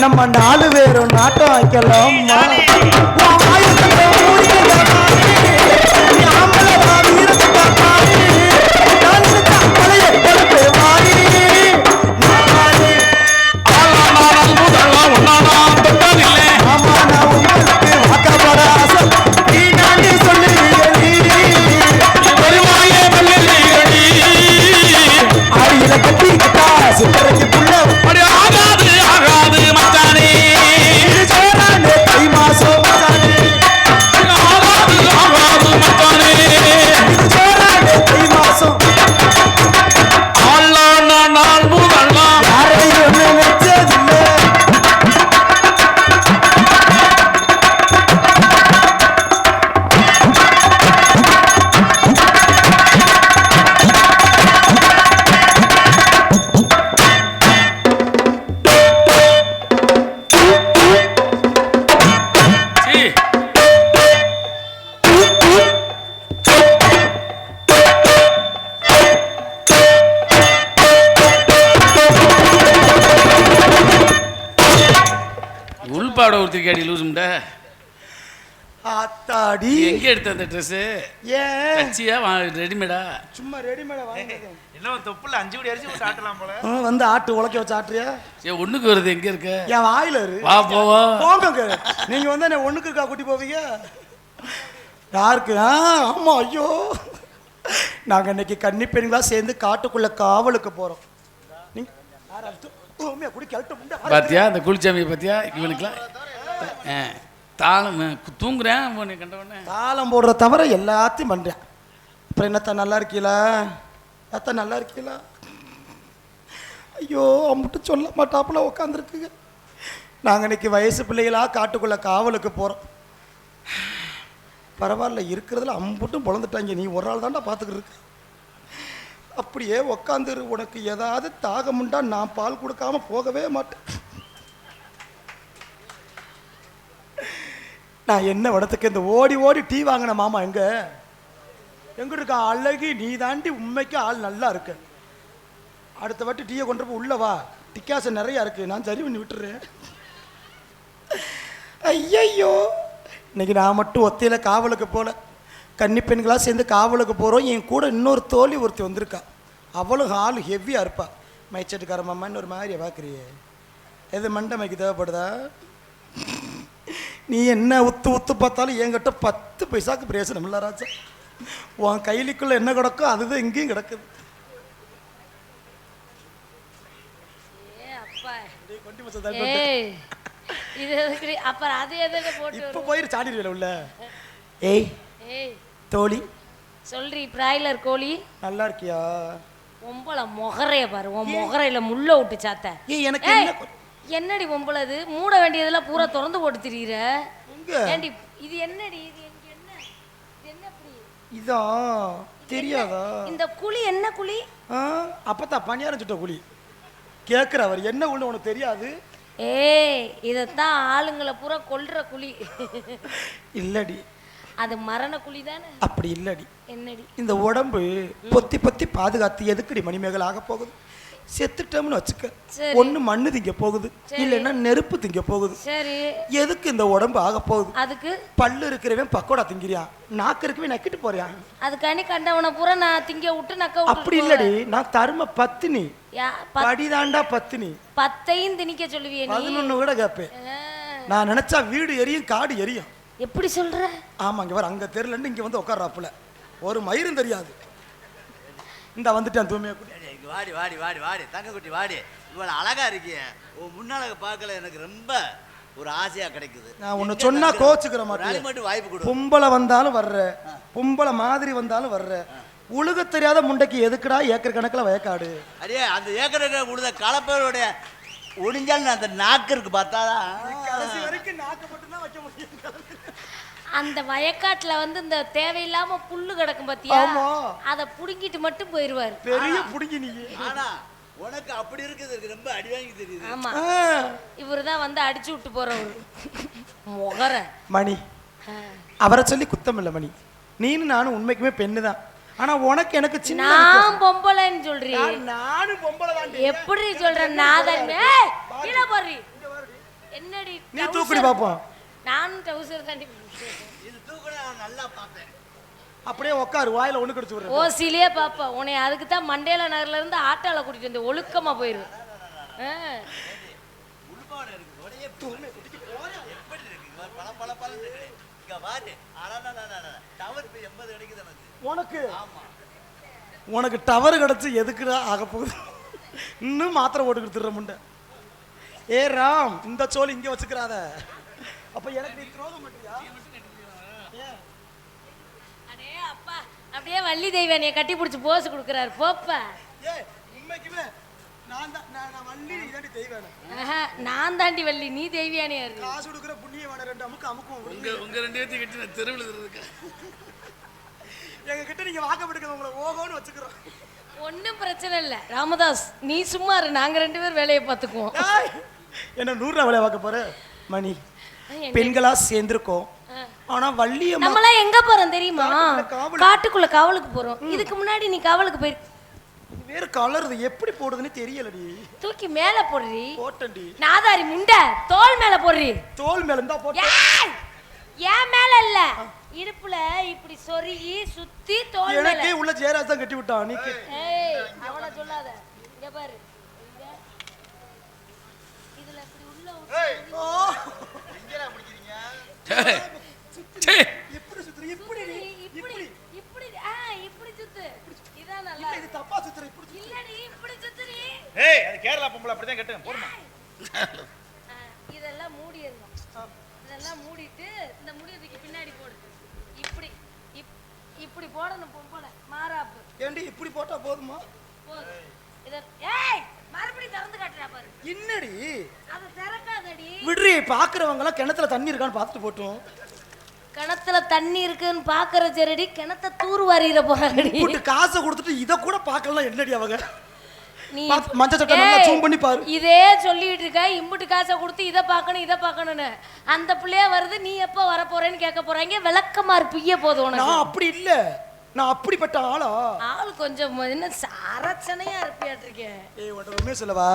நம்ம நாலு பேரும் நாட்டம் வைக்கலாமா எடுத்த அந்த ட்ரெஸ் ஏன் ரெடிமேடா சும்மா ரெடிமேட வாங்கினது என்ன தொப்புல அஞ்சு மணி அரிசி போட்டு ஆட்டலாம் போல வந்து ஆட்டு உழைக்க வச்சு ஆட்டுறியா சரி ஒண்ணுக்கு வருது எங்க இருக்க என் வாயில இரு வா போவா போங்க நீங்க வந்து என்ன ஒண்ணுக்கு இருக்கா கூட்டி போவீங்க யாருக்கு ஆ ஆமா ஐயோ நாங்க இன்னைக்கு கன்னி பெண்களா சேர்ந்து காட்டுக்குள்ள காவலுக்கு போறோம் நீங்க யாராவது குடி கழட்ட முண்டை. பாத்தியா அந்த குளிச்சாமியை பாத்தியா இவனுக்குலாம் ஆ, தாளம் தூங்குறேன் உன்னை கண்ட தாளம் போடுற தவிர எல்லாத்தையும் பண்ணுறேன் அப்புறம் என்னத்த நல்லா இருக்கீங்களா அத்த நல்லா இருக்கீங்களா ஐயோ அம்மிட்டு சொல்ல மாட்டாப்புல உட்காந்துருக்குங்க நாங்கள் இன்னைக்கு வயசு பிள்ளைகளாக காட்டுக்குள்ளே காவலுக்கு போகிறோம் பரவாயில்ல இருக்கிறதுல அம்புட்டும் பொழந்துட்டாங்க. நீ ஒரு ஆள் தாண்டா பார்த்துக்கிட்டு இருக்க. அப்படியே உக்காந்துரு. உனக்கு ஏதாவது தாகமுண்டா நான் பால் கொடுக்காம போகவே மாட்டேன். நான் என்ன வடத்துக்கு இந்த ஓடி ஓடி டீ வாங்கின மாமா எங்க? எங்க இருக்கா? அழகி நீ தாண்டி உண்மைக்கு ஆள் நல்லா இருக்கு. அடுத்த வாட்டி டீயை கொண்டு போய் உள்ள வா. டிக்காசு நிறைய இருக்கு. நான் சரி பண்ணி விட்டுறேன். ஐயையோ! இன்னைக்கு நான் மட்டும் ஒத்தையில காவலுக்கு போல. கன்னி பெண்களாக சேர்ந்து காவலுக்கு போகிறோம் என் கூட இன்னொரு தோழி ஒருத்தி வந்திருக்கா. அவளும் ஆள் ஹெவியாக இருப்பாள் மைச்சட்டுக்கார மாமான்னு ஒரு மாதிரியை பார்க்குறியே எது மண்டமைக்கு தேவைப்படுதா? நீ என்ன உத்து உத்து பார்த்தாலும் என்கிட்ட பத்து பைசாக்கு பிரயோசனம் இல்லை ராஜா. உன் கைலிக்குள்ள என்ன கிடக்கோ அதுதான் இங்கேயும் கிடக்குது. ஏ அப்பா. கொண்டி மச்சான் தான் போட்டு. ஏய் இது எதுக்கு அப்புறம் அது எதுக்கு போட்டு இப்போ போயிரு சாடிடுவேல உள்ள. ஏய் ஏய். தோழி. சொல்றி பிராய்லர் கோழி. நல்லா இருக்கியா? ஒம்பளை முகரைய பாரு உன் முகரையில முள்ள விட்டு சாத்த. எனக்கு என்னடி பொம்பளை இது மூட வேண்டியதெல்லாம் பூரா திறந்து போட்டு திரியிற எங்க? ஏண்டி இது என்னடி? இது இங்க என்ன? இது என்ன இப்படி இதா? தெரியாதா? இந்த குழி என்ன குழி? ஆ அப்பத்தா பணியாரம் சுட்ட குழி. கேட்குற அவர் என்ன ஒண்ணு உனக்கு தெரியாது? ஏய் இதைத்தான் ஆளுங்களை பூரா கொல்ற குழி. இல்லடி. அது மரண குழி தானே? அப்படி இல்லடி. என்னடி? இந்த உடம்பு பொத்தி பொத்தி பாதுகாத்து எதுக்குடி மணிமேகல் ஆக போகுது? செத்துட்டோம்னு வச்சுக்க. ஒண்ணு மண்ணு திங்க போகுது. இல்லைன்னா நெருப்பு திங்க போகுது. எதுக்கு இந்த உடம்பு ஆக போகுது? அதுக்கு? பல்லு இருக்கிறவன் பக்கோடா திங்கிறியான் நாக்கு இருக்கவே நக்கிட்டு போறியான் அதுக்காண்டி கண்டவனை பூரா நான் திங்க விட்டு நக்க அப்படி இல்லடி. நான் தரும பத்தினி. படிதாண்டா பத்தினி. பத்தையும் திணிக்க சொல்லுவிய பதினொன்னு கூட கேட்பேன் நான் நினைச்சா வீடு எரியும் காடு எரியும். எப்படி சொல்ற? ஆமா இங்க வர அங்க தெருலன்னு இங்க வந்து உட்கார்றாப்புல. ஒரு மயிரும் தெரியாது. இந்த வந்துட்டேன் தூய்மையா குடி. வாடி வாடி வாடி வாடி. தங்கக்குட்டி வாடி. இவ்வளவு அழகா இருக்கிய உன் முன்னால பார்க்கல எனக்கு ரொம்ப ஒரு ஆசையா கிடைக்குது. நான் எங்க சொன்னா? கோச்சுக்கிற நாளைக்கு மட்டும் வாய்ப்பு கொடு. பொம்பளை வந்தாலும் வர்ற. பொம்பளை மாதிரி வந்தாலும் வர்ற. உழுக தெரியாத முண்டைக்கு எதுக்குடா ஏக்கர் கணக்குல வயக்காடு? அடியே அந்த ஏக்கருக்கு உழுத கலப்பையோடைய ஒடிஞ்சால் அந்த நாக்கு இருக்கு பார்த்தாதான் வரைக்கும் நாக்கு மட்டும்தான் வைக்க முடியும். அந்த வயக்காட்டுல வந்து இந்த தேவையில்லாம புல்லு கிடக்கும் பாத்தியா? ஆமா. அத புடுங்கிட்டு மட்டும் போயிருவாரு. பெரிய புடுங்கி நீ. ஆனா உனக்கு அப்படி இருக்குது ரொம்ப அடி வாங்கி தெரியுது. ஆமா. ஆ, இவருதான் வந்து அடிச்சு விட்டு போறவரு. முகர. மணி. அவரை சொல்லி குத்தம் இல்லை மணி. நீனும் நானும் உண்மைக்குமே பெண்ணு தான். ஆனா உனக்கு எனக்கு சின்ன நான் பொம்பளைன்னு சொல்றீ. வித்தியாசம். நானும் பொம்பளை தான் எப்படி சொல்ற நாதன்? ஏய், கீழே போடுறி என்னடி நீ தூக்குடி பாப்போம். நானும் டவுசர் தாண்டி இது தூக்குனா நல்லா பார்த்தேன் அப்படியே உட்காரு வாயில ஒண்ணு கடிச்சு விடுறேன் ஓசிலே பாப்பா உன்னை அதுக்கு தான் மண்டேல நகர்ல இருந்து ஆட்டால கூட்டிட்டு வந்து ஒழுக்கமா போயிரு. உனக்கு? உனக்கு டவர் கிடச்சி எதுக்குடா ஆக போகுது? இன்னும் மாத்திரை போட்டு கொடுத்துட்ற முண்டை. ஏ ராம் இந்த சோல் இங்க வச்சுக்கிறாத. அப்ப எனக்கு நீ துரோகம் பண்றியா? அடே அப்பா அப்படியே வள்ளி தெய்வானிய கட்டி பிடிச்சி போஸ் கொடுக்குறாரு. போப்பா. ஏ உண்மைக்குமே நான் தான் நான் வள்ளி ஆஹா, நான் தாண்டி வள்ளி நீ தெய்வியானியா இருக்கு காசு கொடுக்குற புண்ணிய வேண ரெண்டு அமுக்கு அமுக்கும் உங்க உங்க ரெண்டு பேர்த்தையும் கட்டி நான் தெருவில் இருக்கேன் எங்க கிட்ட நீங்க வாக்கப்பட்டுக்க உங்களை ஓகோன்னு வச்சுக்கிறோம். ஒன்றும் பிரச்சனை இல்லை. ராமதாஸ் நீ சும்மா இரு நாங்க ரெண்டு பேரும் வேலையை பார்த்துக்குவோம். ஏய், என்ன நூறுரூவா வேலையை பார்க்க போற? மணி. பெண்களா சேர்ந்திருக்கோம். ஆனா வள்ளியம்மா நம்மளாம் எங்க போறோம் தெரியுமா? காட்டுக்குள்ள காவலுக்கு. போறோம். இதுக்கு முன்னாடி நீ காவலுக்கு போய் வேற கலருது. எப்படி போடுதுன்னு தெரியலடி. தூக்கி மேல போடுறி. போட்டண்டி நாதாரி முண்டை தோல் மேல போடுறி. தோல் மேல இருந்தா போட்ட! ஏன் மேல இல்ல. இடுப்புல இப்படி சொருகி சுத்தி தோல் மேல. எனக்கே உள்ள ஜெயராஜ் தான் கட்டி விட்டான் நீ அவன சொல்லாத. இங்க பாரு. ஏய். அது கேரளா பொம்பளை அப்படிதான் கட்டுங்க போடுமா. இதெல்லாம் மூடிடணும். இதெல்லாம் மூடிட்டு இந்த முடியதுக்கு பின்னாடி போடு. இப்படி இப்- இப்படி போடணும் பொம்பளை. மாறாப்பு. ஏண்டி இப்படி போட்டா போதுமா போது இத ஏய் மறுபடியும் திறந்து காட்டுறா பாரு என்னடி அதை திறக்காதடி விடுறி பாக்குறவங்க எல்லாம் கிணத்துல தண்ணி இருக்கான்னு பார்த்துட்டு போட்டோம். கிணத்துல தண்ணி இருக்குன்னு பாக்குற சரிடி கிணத்த தூர் போறாங்கடி. போட்டு காசை கொடுத்துட்டு இத கூட பார்க்கலாம் என்னடி அவங்க? நீ சட்டை நல்லா zoom பண்ணி பாரு. இதே சொல்லிட்டு இருக்க இம்புட்டு காசை கொடுத்து இதை பார்க்கணும் இதை பார்க்கணும்னு. அந்த பிள்ளைய வருது நீ எப்போ வர போறேன்னு கேட்க போறாங்க விளக்கமா இருப்பிய போதும் உனக்கு. நான் அப்படி இல்ல. நான் அப்படிப்பட்ட ஆளா? ஆள் கொஞ்சம் என்ன அரச்சனையா இருப்பியாட்டிருக்கேன் ஏய் உண்மையை சொல்லவா?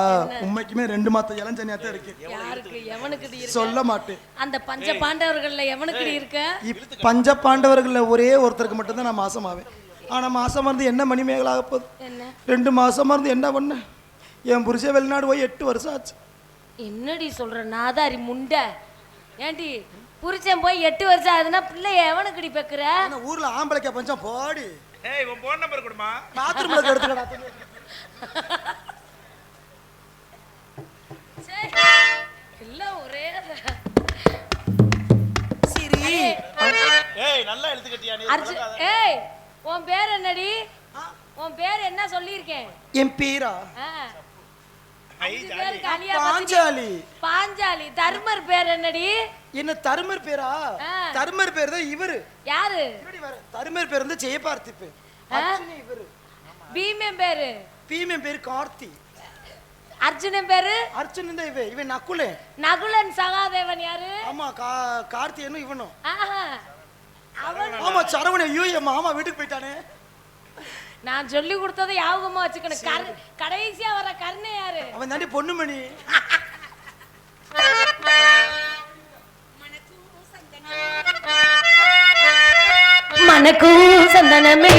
உண்மைக்குமே ரெண்டு மாத்த இளஞ்சனியாத்தான் இருக்கு. யாருக்கு எவனுக்கு இருக்கு சொல்ல மாட்டேன். அந்த பஞ்ச பாண்டவர்கள்ல எவனுக்கு இருக்க? பஞ்ச பாண்டவர்கள்ல ஒரே ஒருத்தருக்கு மட்டும்தான் நான் மாசமாவேன் ஆனா மாசமா இருந்து என்ன மணிமேகலாக போகுது? என்ன? ரெண்டு மாசமா இருந்து என்ன பண்ண என் புருஷன் வெளிநாடு போய் எட்டு வருஷம் ஆச்சு. என்னடி சொல்ற? நாதாரி முண்டை. ஏண்டி புருஷன் போய் எட்டு வருஷம் ஆகுதுன்னா பிள்ளைய எவனுக்குடி பெக்குற? ஆனா ஊர்ல ஆம்பளைக்க பஞ்சம் போடி. ஏய் உன் போன் நம்பர் கொடுமா? பாத்ரூம்ல எடுத்துக்கடா. சே, எல்லாம் ஒரே சரி. ஏய் நல்லா எழுத்துக்கட்டியா நீ? ஏய் உன் பேர் என்னடி? உன் பேர் என்ன சொல்லியிருக்கேன்? என் பேரா? பாஞ்சாலி. பாஞ்சாலி. தர்மர் பேர் என்னடி? என்ன தருமர் பேரா. தருமர் பேர் தான் இவரு. யாரு. தருமர் பேர் வந்து ஜெயபார்த்திப்பு. இவரு. பீமன் பேரு? பீமன் பேர் கார்த்தி. அர்ஜுனன் பேரு? அர்ஜுனன் தான் இவன் இவன் நக்குலே நகுலன் சகாதேவன் யாரு? ஆமா கா கார்த்தியனும் இவனும். ஆமா சரவணன். ஐயோ மாமா வீட்டுக்கு போயிட்டானே. நான் சொல்லி கொடுத்ததை ஞாபகமா வச்சுக்கணும். கடைசியா வர கருணை யாரு? அவன் தாண்டி பொண்ணுமணி. மனக்கும் சந்தனமே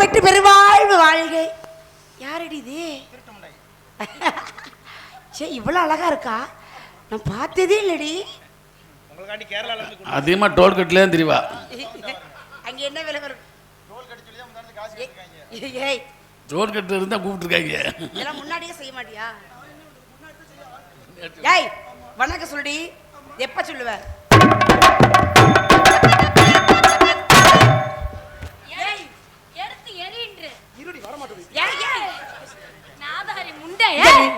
பெற்று பெருவாழ்வு வாழ்கை. யாரடி இது? சே இவ்வளவு அழகா இருக்கா? நான் பார்த்ததே இல்லடி. அதிகமாக டோல்கட்லேயே தெரியவா அங்க என்ன விலை வரும்? ஏய், ஏய். டோல்கட்டு இருந்தால் கூப்பிட்டுருக்காங்க. இதெல்லாம் முன்னாடியே செய்ய மாட்டியா? ஏய் வணக்கம் சொல்லுடி எப்ப சொல்லுவ? எரின்று இருடி வர மாட்டேது ஏய், ஏய். நாதாரி முண்டை ஏய்.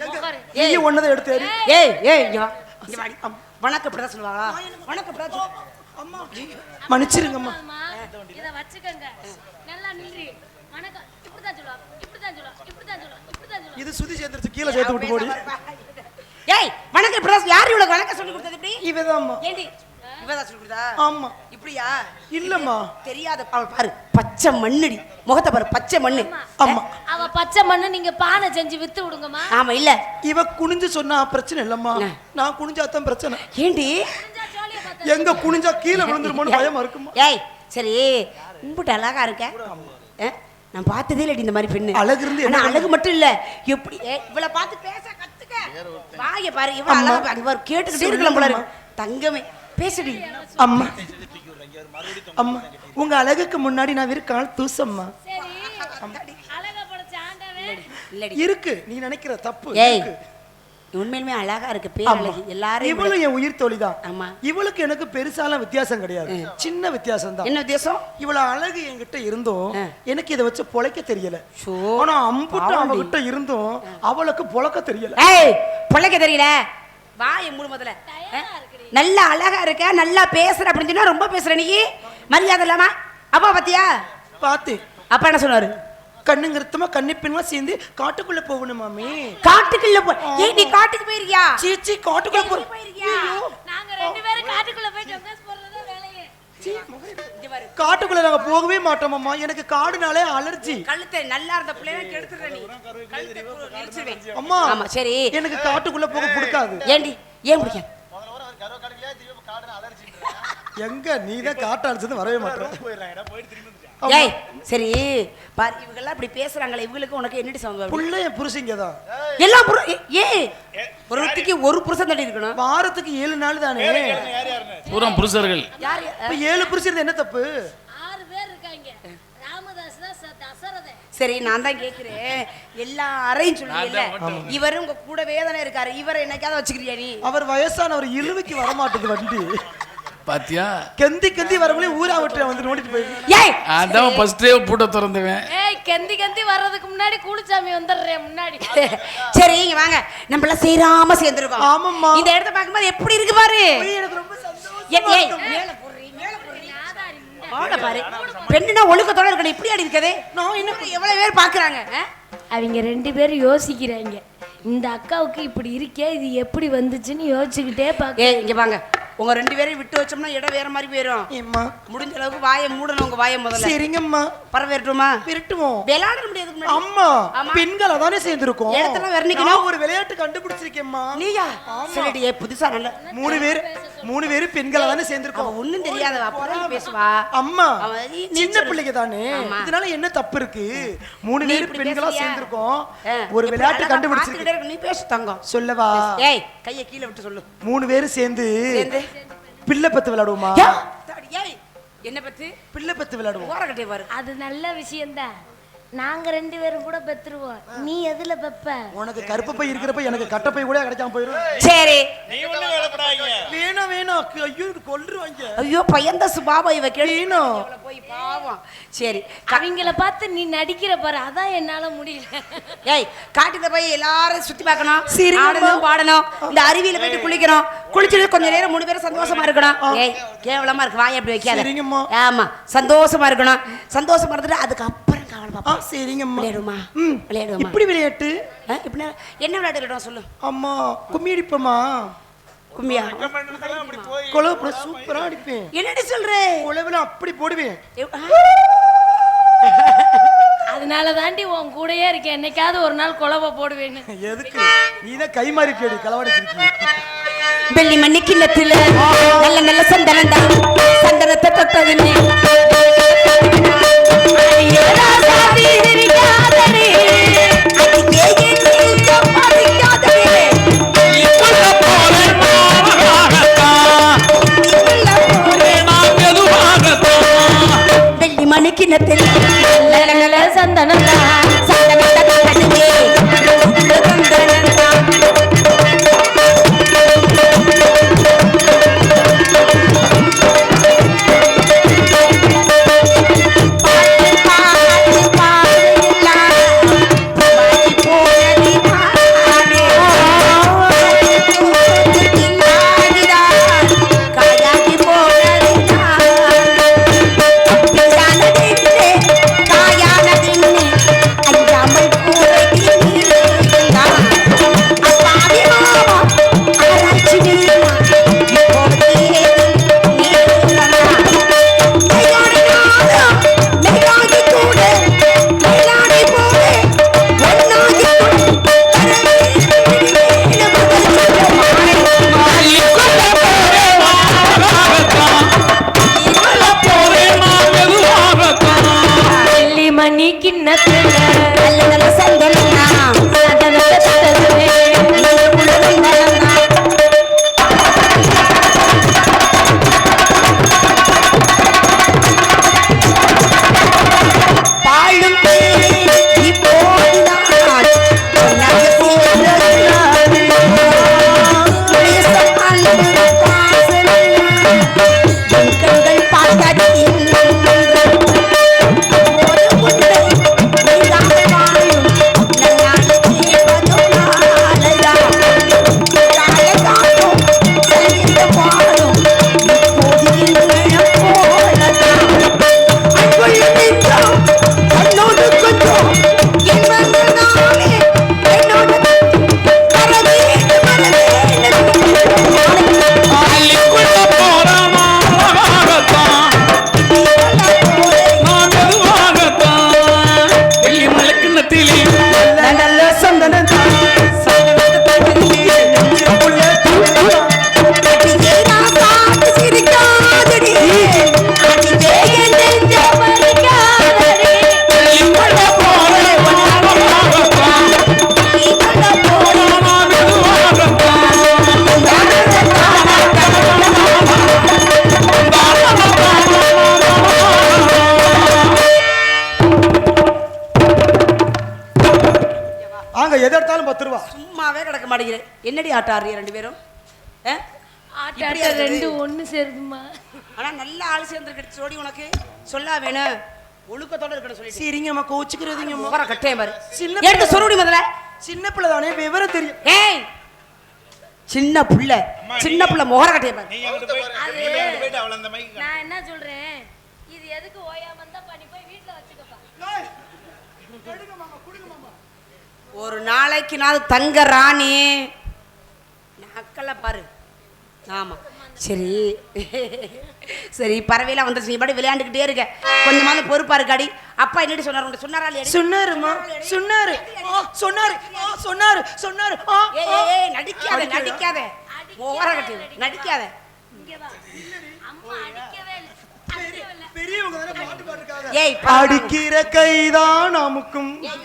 முகரு. நீ ஒன்னதை எடுத்து எறி. ஏய். ஏய் இங்க வா. இங்க வாடி. அம், வணக்கம் இப்படிதான் சொல்லுவாங்களா? வணக்கம் இப்படிதான் சொல்லு- அம்மா. மன்னிச்சிருங்கம்மா. அம்மா, இத வச்சுக்கங்க. நல்லா நின்றி வணக்கம். இப்படிதான் சொல்லுவா இப்படிதான் சொல்லுவா இப்படிதான் சொல்லுவா இப்படிதான் சொல்லுவா இது சுதி சேர்ந்துருச்சு. கீழே சேர்த்து விட்டு போடி. ஏய் வணக்கம் இப்படிதான் யார் இவ்வளவு வணக்கம் சொல்லி கொடுத்தது இப்படி? ஏண்டி? இவதான் சொல்லி கொடுத்தா ஆமா. இப்படியா? இல்லம்மா. தெரியாத அவள் பாரு பச்சை மண்ணுடி. முகத்தை பாரு பச்சை மண்ணு. ஆமா. அவ பச்சை மண்ணு நீங்க பானை செஞ்சு வித்து விடுங்கம்மா. ஆமா இல்ல. இவ குனிஞ்சு சொன்னா பிரச்சனை இல்லம்மா. நான் குனிஞ்சாதான் பிரச்சனை. ஏண்டி? எங்க குனிஞ்சா கீழே விழுந்துருமோன்னு பயமா இருக்குமா? ஏய் சரி கும்பிட்டு அழகா இருக்க? நான் பார்த்ததே இல்லடி இந்த மாதிரி பெண்ணு. அழகு இருந்து என்ன ஆனா அழகு மட்டும் இல்ல. எப்படி இவளை பார்த்து பேச கத்துக்க. வாய பாரு இவள அழகா கேட்டுக்கிட்டே இருக்கலாம் போல இருக்கு. தங்கமே. பேசுடி. அம்மா அம்மா உங்க அழகுக்கு முன்னாடி நான் இருக்கால் தூசம்மா. சரி அழகா படைச்ச ஆண்டவன். இல்லடி இருக்கு நீ நினைக்கிற தப்பு. உண்மையிலுமே அழகா இருக்கு எல்லாரும் இவளும் என் உயிர் தோழிதான் ஆமா. இவளுக்கு எனக்கு பெருசாலாம் வித்தியாசம் கிடையாது. சின்ன வித்தியாசம் தான். என்ன உத்தேசம் இவ்வளவு அழகு என்கிட்ட இருந்தும் எனக்கு இதை வச்சு பொழைக்க தெரியல. ஆனா அம்புட்டு அவகிட்ட இருந்தும் அவளுக்கு பொழக்க தெரியல. பொழைக்க தெரியல. வாய மூடு முதல்ல. நல்லா அழகா இருக்க நல்லா பேசுற அப்படின்னு சொன்னா ரொம்ப பேசுற நீ. மரியாதை இல்லாம. அப்பா பாத்தியா? பார்த்து அப்பா என்ன சொன்னாரு? கண்ணுங்கிறதுமா கண்ணிப்பின்மா சேர்ந்து காட்டுக்குள்ள போகணும் மாமி. காட்டுக்குள்ள போ. ஏய் நீ காட்டுக்கு போயிருக்கியா? சீச்சி காட்டுக்குள்ள போயிருக்கியா? நாங்க ரெண்டு பேரும் காட்டுக்குள்ள போய் டொங்கஸ் போடுறதா வேலையே இங்க பாரு காட்டுக்குள்ள நாங்க போகவே மாட்டோமாம்மா எனக்கு காடுனாலே அலர்ஜி. கழுத்தை நல்லா இருந்த பிள்ளைய கெடுத்துற நீ. கழுத்தை. அம்மா ஆமா சரி. எனக்கு காட்டுக்குள்ள போக பிடிக்காது. ஏண்டி? ஏன் பிடிக்காது? எங்க? நீ தான் காட்டு அடிச்சது வரவே மாட்டேன் ஏய் சரி பாரு இவங்கெல்லாம் இப்படி பேசுறாங்களே இவங்களுக்கு உனக்கு என்னடி சம்பந்தம் புள்ள என் புருஷங்க தான். எல்லாம் புரு- ஏ- ஒருத்திக்கு ஒரு புருஷன் தட்டி இருக்கணும். வாரத்துக்கு ஏழு நாள் தானே? பூரா புருஷர்கள். யார் இப்ப ஏழு புருஷன் என்ன தப்பு? ஆறு பேர் இருக்காங்க. ராமதாஸ் தான் சரி நான் தான் கேக்குறேன். எல்லாரையும் சொல்லுவீல்ல இவரு உங்க கூட வேதனை இருக்காரு. இவரை என்னைக்காவது வச்சுக்கிறியா நீ? அவர் வயசானவர் இழுவைக்கு வரமாட்டேது வண்டி. பாத்தியா? கெந்தி கெந்தி வரவங்களே ஊரா விட்டு வந்து நோண்டிட்டு போய். ஏய்! அதான் ஃபர்ஸ்டே பூட்ட திறந்துவேன். ஏய் கெந்தி கெந்தி வர்றதுக்கு முன்னாடி கூலிச்சாமி வந்துடுறேன் முன்னாடி. சரி இங்க வாங்க. நம்ம எல்லாம் சேராம சேர்ந்துருக்கோம். ஆமாம்மா. இந்த இடத்த பார்க்கும்போது எப்படி இருக்கு பாரு? எனக்கு ரொம்ப சந்தோஷம் ஏய், மேல போடுறீ, மேல போடுறீ. மோளை பாரு. பெண்ணுனா ஒழுக்கத்தோட இருக்கணும். இப்படி அடி இருக்கதே நான் இன்னும் எவ்வளவு பேர் பாக்குறாங்க? அவங்க ரெண்டு பேரும் யோசிக்கிறாங்க. இந்த அக்காவுக்கு இப்படி இருக்கே இது எப்படி வந்துச்சுன்னு யோசிச்சுக்கிட்டே பார்க்க ஏய் இங்க வாங்க. உங்க ரெண்டு பேரையும் விட்டு வச்சோம்னா இடம் வேற மாதிரி போயிடும் ஏம்மா. முடிஞ்ச அளவுக்கு வாயை மூடணும் உங்க வாயை முதல்ல. சரிங்கம்மா. பரவேறட்டுமா விரட்டுவோம். விளையாட முடியாது. அம்மா ஆமா. பெண்கள் அதானே சேர்ந்திருக்கோம். இடத்தெல்லாம் வர்ணிக்கணும். நான் ஒரு விளையாட்டு கண்டுபிடிச்சிருக்கேம்மா. நீயா? சரிடி ஏ புதுசா நல்ல மூணு பேர். மூணு பேரும் பெண்கள் தானே அவ சேர்ந்திருக்கோம் ஒண்ணும் தெரியாதவ அப்பதான் பேசுவா. அம்மா சின்ன. பிள்ளைங்க தானே. இதனால என்ன தப்பு இருக்கு? மூணு நீ பேர் இப்படி பெண்களா? சேர்ந்திருக்கோம். ஒரு விளையாட்டு கண்டுபிடிச்சிருக்கு. நீ பேசு தங்கம். சொல்லவா? ஏய் கையை கீழே விட்டு சொல்லு. மூணு பேரும் சேர்ந்து? பிள்ளை பத்து விளையாடுவோமா? என்ன பத்தி? பிள்ளை பத்து விளையாடுவோம். ஓரக்கட்டே பாரு. அது நல்ல விஷயம்தான். நாங்க ரெண்டு பேரும் கூட பெத்துருவோம். நீ எதுல பெப்ப? உனக்கு கருப்பு பை இருக்கிறப்ப எனக்கு கட்ட பை கூட கிடைக்காம போயிடும் சரி. நீ ஒண்ணும் வேலைப்படாதீங்க வேணாம் வேணாம் ஐயோ இது கொல்லுவாங்க ஐயோ பையன் தான் சுபாபா இவ கேளு. வேணும் போய் பாவம். சரி அவங்கள பார்த்து நீ நடிக்கிற பாரு. அதான் என்னால முடியல. ஏய் காட்டுல போய் எல்லாரும் சுத்தி பார்க்கணும். சரிங்கம்மா. ஆடணும் பாடணும். இந்த அருவியில போயிட்டு குளிக்கணும். குளிச்சுட்டு கொஞ்ச நேரம் மூணு பேரும் சந்தோஷமா இருக்கணும். ஏய் கேவலமா இருக்கு. வாய் அப்படி வைக்காத. சரிங்கம்மா. ஆமா சந்தோஷமா இருக்கணும். சந்தோஷமா இருந்துட்டு அதுக்கப்புறம் ஆ பார்ப்போம் சரிங்கம்மா விளையாடுமா ம். விளையாடுவோமா? இப்படி விளையாட்டு? இப்படி என்ன விளையாட்டு விளையாடுவோம் சொல்லு. அம்மா கும்மி அடிப்போமா கும்மியா குழவு சூப்பரா அடிப்பேன். என்னடி சொல்ற? குழவுல அப்படி போடுவேன். அதனால தாண்டி உன் கூடயே இருக்கேன். என்னைக்காவது ஒரு நாள் குழவை போடுவேன்னு. எதுக்கு? நீ தான் கை மாறி கேடு களவாடிச்சிருக்கீங்க வெள்ளி மண்ணி கிண்ணத்துல நல்ல நல்ல சந்தனம் தான். சந்தனத்தை தொட்டதுமே. ஆட்டம் ஆடுறீங்க ரெண்டு பேரும்? ரெண்டு ஒண்ணு சேருதுமா ஆனா நல்ல ஆள் சேர்ந்துருக்கு சோடி உனக்கு. சொல்லா வேணும் ஒழுக்கத்தோட இருக்கணும் சொல்லிட்டு. சரிங்கம்மா கோச்சுக்கிறதுங்கம்மா. முகர கட்டே பாரு. சின்ன எடுத்து சொல்லுடி முதல்ல? சின்ன பிள்ளை தானே விவரம் தெரியும். ஏய்! சின்ன புள்ள. சின்ன புள்ள முகர கட்டே பாரு. நான் என்ன சொல்றேன்? இது எதுக்கு ஓயாம இருந்தா பண்ணி போய் வீட்டுல வச்சுக்கப்பா. ஒரு நாளைக்கு நான் தங்க ராணி. நக்கல பாரு. ஆமா. சரி. சரி பறவையெல்லாம் வந்துருச்சு. நீ பாடி விளையாண்டுக்கிட்டே இருக்க. கொஞ்சமாவது பொறுப்பா இருக்காடி. அப்பா என்னடி சொன்னார்? உன்கிட்ட சொன்னாரா. இல்லையாடி? சொன்னாருமா சொன்னாரு. சொன்னாரு. சொன்னாரு. சொன்னாரு ஏய் நடிக்காத நடிக்காத. முகர கட்டி. நடிக்காத. ஏய் அடிக்கிற கைதான்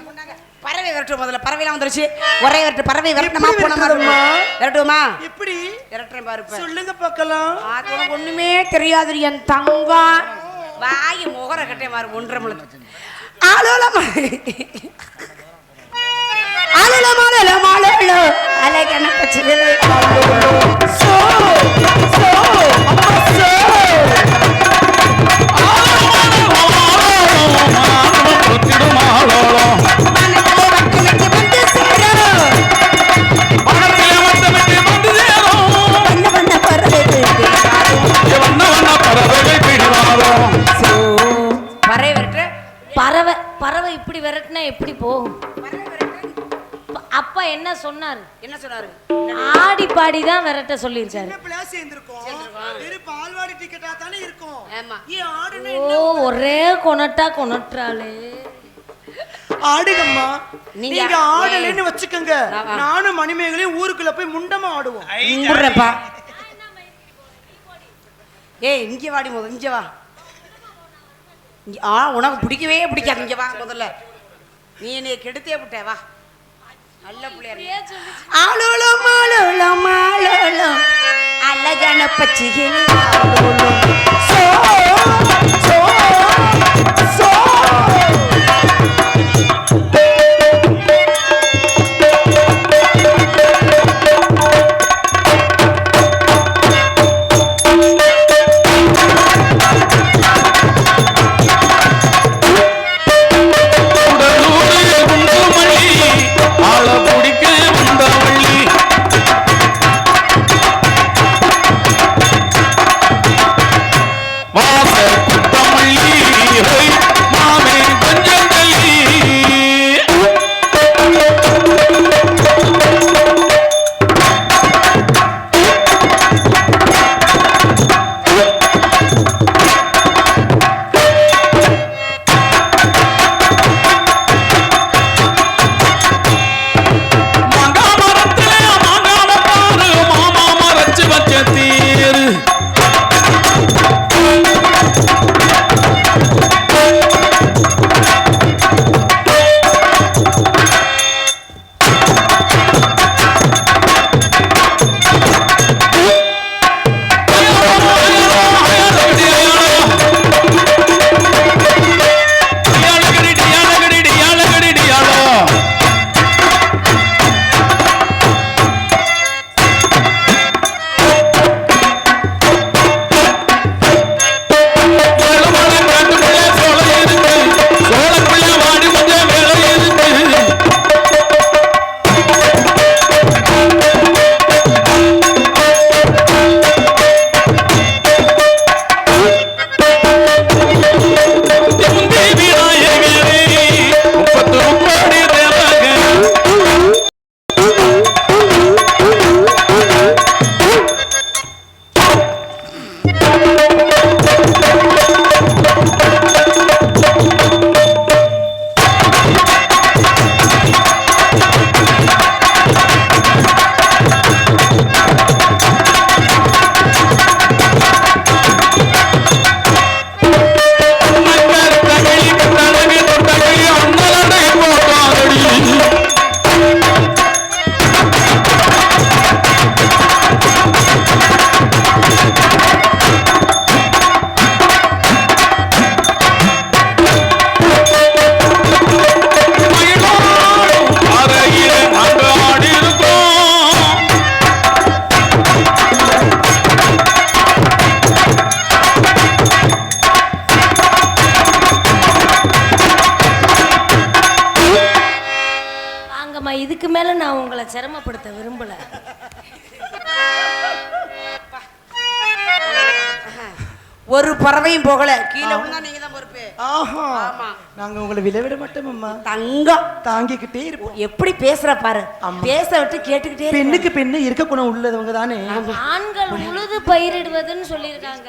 கொண்டாங்க. பறவை விரட்டு முதல்ல. பறவைலாம் வந்துருச்சு. ஒரே விரட்டு. பறவை விரட்டணுமா எப்படி போனமா விரட்டுறதும்மா? விரட்டுவோமா? எப்படி? விரட்டுறேன் பாரு இப்ப. சொல்லுங்க பார்க்கலாம். உனக்கு ஒண்ணுமே தெரியாது என் தங்கம் வாய் முகர கட்டே மாறு ஒன்றரை முழுத்து ஆளோலம். ஆளோலம் ஆளோலம் ஆளோலம். அலை கணக்கு ப- அப்பா என்ன சொன்னாரு? என்ன சொன்னாரு? ஆடி பாடி தான் விரட்ட ஆடுன ஓ ஒரே கொனட்டா கொனட்டுறாளே. ஆடுங்கம்மா நீங்க- ஆடலைன்னு வச்சுக்கோங்க. நானும் மணிமேகலையும் ஊருக்குள்ள போய் முண்டமா ஆடுவோம். ஏய் இங்க வாடி முதல்ல இங்க வா. ஆ உனக்கு பிடிக்கவே பிடிக்காது. இங்க வா முதல்ல. நீ என்னைய கெடுத்தே விட்ட வா. நல்ல பிள்ளையா. ஆளோளம் ஆளோளம் ஆளோளம். அழகான பச்சிகளே சோ உங்களை விளைவிட மாட்டோம் அம்மா தங்கம் தாங்கிக்கிட்டே இருப்போம். எப்படி பேசுற பாரு. பேச விட்டு கேட்டுக்கிட்டே. பெண்ணுக்கு பெண்ணு இருக்க குணம் உள்ளதவங்க தானே. ஆண்கள் உழுது பயிரிடுவதுன்னு சொல்லியிருக்காங்க.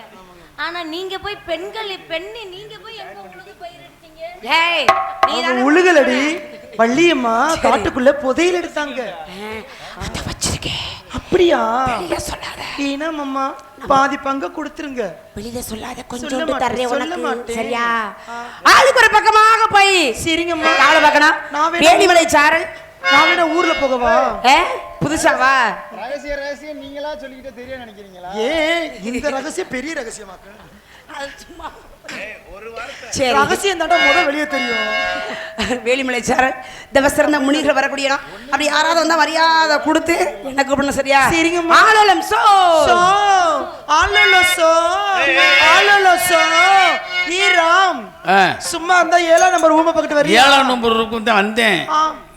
ஆனா நீங்க போய் பெண்கள் பெண்ணு நீங்க போய் எங்க உழுது பயிரிடுத்தீங்க ஏய் நீ உழுகலடி. வள்ளியம்மா காட்டுக்குள்ள புதையல் எடுத்தாங்க. அதை வச்சிருக்கேன் அப்படியா? வெளியில சொல்லாத. ஏனம் அம்மா பாதி பங்க கொடுத்துருங்க. வெளியில சொல்லாத மாட்டேன், தர்றேன் உனக்கு. சரியா? ஆளுக்கு ஒரு பக்கமாக போய். சரிங்கம்மா காவல பார்க்கணும் நான் வேணா- வேலிமலை சாரல். நான் வேணா ஊர்ல போகவா? புதுசாவா ரகசிய ரகசியம் நீங்களா சொல்லிக்கிட்டே தெரிய நினைக்கிறீங்களா? ஏன் இந்த ரகசியம் பெரிய ரகசியமாக்கு அது சும்மா சரி. ரகசியம் தாண்டா முத வெளியே தெரியும். வேலிமலை சாரல் தவசிறந்த முனிகள் வரக்கூடிய இடம். அப்படி யாராவது வந்தா மரியாதை கொடுத்து என்ன கூப்பிடணும் சரியா? சரிங்கம்மா. ஆலோலம் சோ. சோ. ஆலோலோ சோ. ஆலோலோ சோ. சும்மா இருந்தா ஏழாம் நம்பர் ஊமை பக்கத்து வரையா? ஏழாம் நம்பர் இருக்கும் தான் வந்தேன்.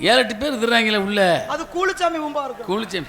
ஏழு எட்டு பேர் இருக்கிறாங்களே உள்ள. அது கூலிச்சாமி ஊம்பா இருக்கும். குளிச்சேன்